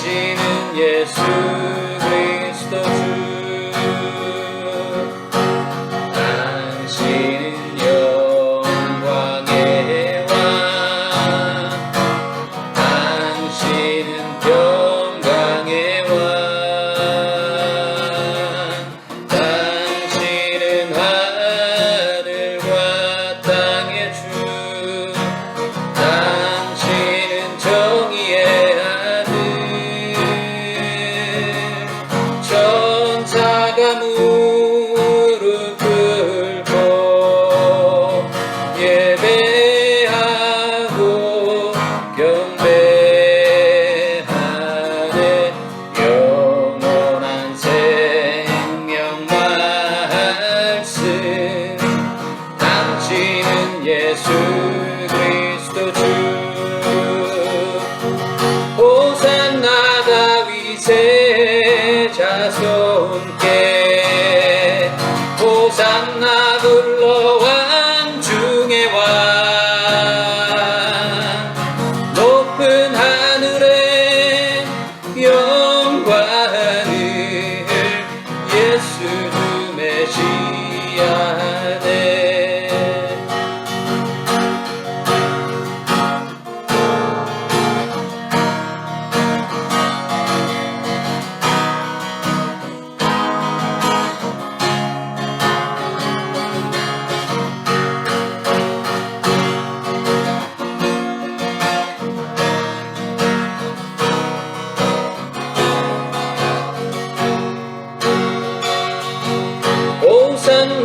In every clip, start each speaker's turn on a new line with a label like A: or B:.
A: 하시는 예수. 난 자가 무릎 꿇고 예배하고 경배하네 영원한 생명 말씀 당신은 예수 그리스도 주. 오산나다 위세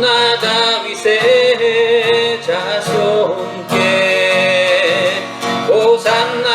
A: 나 다윗의 자손께 호산나